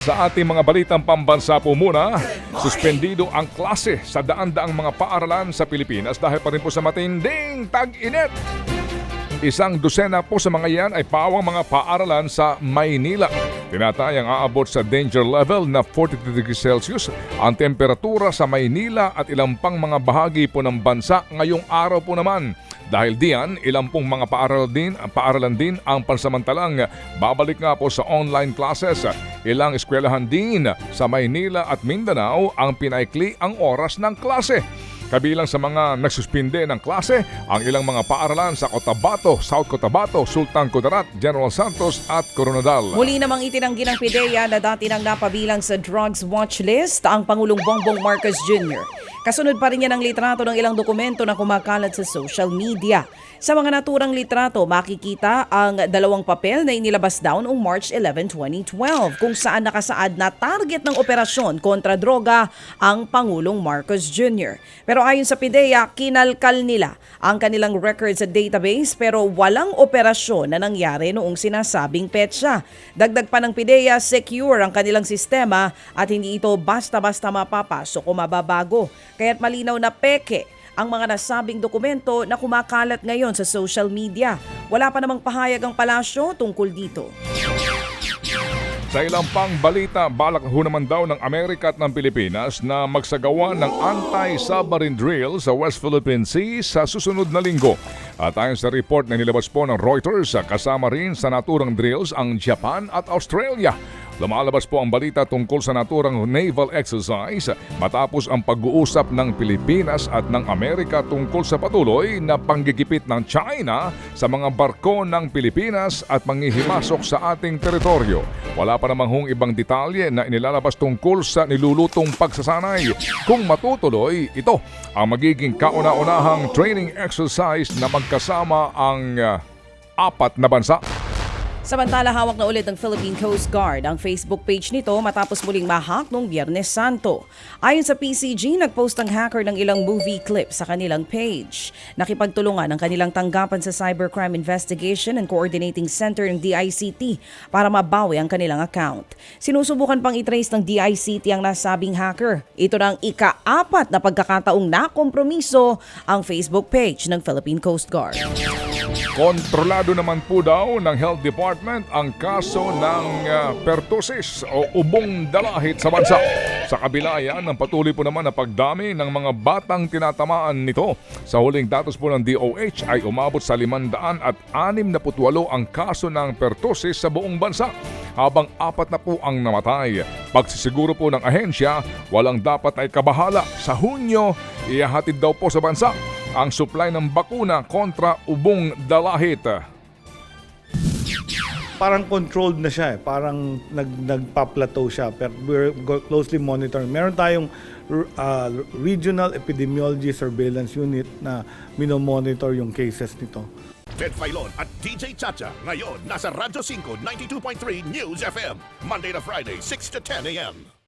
Sa ating mga balitang pambansa po muna, suspendido ang klase sa daan-daang mga paaralan sa Pilipinas dahil pa rin po sa matinding tag-init. Isang dosena po sa mga yan ay pawang mga paaralan sa Maynila. Tinatayang aabot sa danger level na 42 degrees Celsius ang temperatura sa Maynila at ilang pang mga bahagi po ng bansa ngayong araw po naman. Dahil diyan, ilang pong mga paaralan din, paaralan din ang pansamantalang babalik nga po sa online classes. Ilang eskwelahan din sa Maynila at Mindanao ang pinaikli ang oras ng klase. Kabilang sa mga nagsuspinde ng klase ang ilang mga paaralan sa Cotabato, South Cotabato, Sultan Kudarat, General Santos at Coronadal. Muli namang itinanggi ng PIDEA na dati nang napabilang sa drugs watch list ang Pangulong Bongbong Marcos Jr. Kasunod pa rin yan ang litrato ng ilang dokumento na kumakalat sa social media. Sa mga naturang litrato, makikita ang dalawang papel na inilabas daw noong March 11, 2012 kung saan nakasaad na target ng operasyon kontra droga ang Pangulong Marcos Jr. Pero ayon sa PIDEA, kinalkal nila ang kanilang records sa database pero walang operasyon na nangyari noong sinasabing petsa. Dagdag pa ng PIDEA, secure ang kanilang sistema at hindi ito basta-basta mapapasok o mababago. Kaya't malinaw na peke ang mga nasabing dokumento na kumakalat ngayon sa social media. Wala pa namang pahayag ang palasyo tungkol dito. Sa ilang pang balita, balak ho naman daw ng Amerika at ng Pilipinas na magsagawa ng anti-submarine drill sa West Philippine Sea sa susunod na linggo. At ayon sa report na nilabas po ng Reuters, kasama rin sa naturang drills ang Japan at Australia. Lumalabas po ang balita tungkol sa naturang naval exercise matapos ang pag-uusap ng Pilipinas at ng Amerika tungkol sa patuloy na panggigipit ng China sa mga barko ng Pilipinas at manghihimasok sa ating teritoryo. Wala pa namang hong ibang detalye na inilalabas tungkol sa nilulutong pagsasanay. Kung matutuloy, ito ang magiging kauna-unahang training exercise na magkasama ang ah, apat na bansa. Samantala, hawak na ulit ng Philippine Coast Guard ang Facebook page nito matapos muling mahak noong Biyernes Santo. Ayon sa PCG, nagpost ang hacker ng ilang movie clip sa kanilang page. Nakipagtulungan ang kanilang tanggapan sa Cybercrime Investigation and Coordinating Center ng DICT para mabawi ang kanilang account. Sinusubukan pang itrace ng DICT ang nasabing hacker. Ito na ang ika-apat na pagkakataong nakompromiso ang Facebook page ng Philippine Coast Guard. Kontrolado naman po daw ng Health Department ang kaso ng ah, pertussis o ubong dalahit sa bansa. Sa kabila yan, ang patuloy po naman na pagdami ng mga batang tinatamaan nito. Sa huling datos po ng DOH ay umabot sa 500 at 68 ang kaso ng pertussis sa buong bansa. Habang apat na po ang namatay. Pagsisiguro po ng ahensya, walang dapat ay kabahala. Sa Hunyo, ihahatid daw po sa bansa ang supply ng bakuna kontra ubong dalahit. Parang controlled na siya eh. Parang nag, nagpa-plateau siya. Pero we're closely monitoring. Meron tayong uh, Regional Epidemiology Surveillance Unit na minomonitor yung cases nito. Ted Filon at DJ Chacha. Ngayon, nasa Radyo 5, 92.3 News FM. Monday to Friday, 6 to 10 a.m.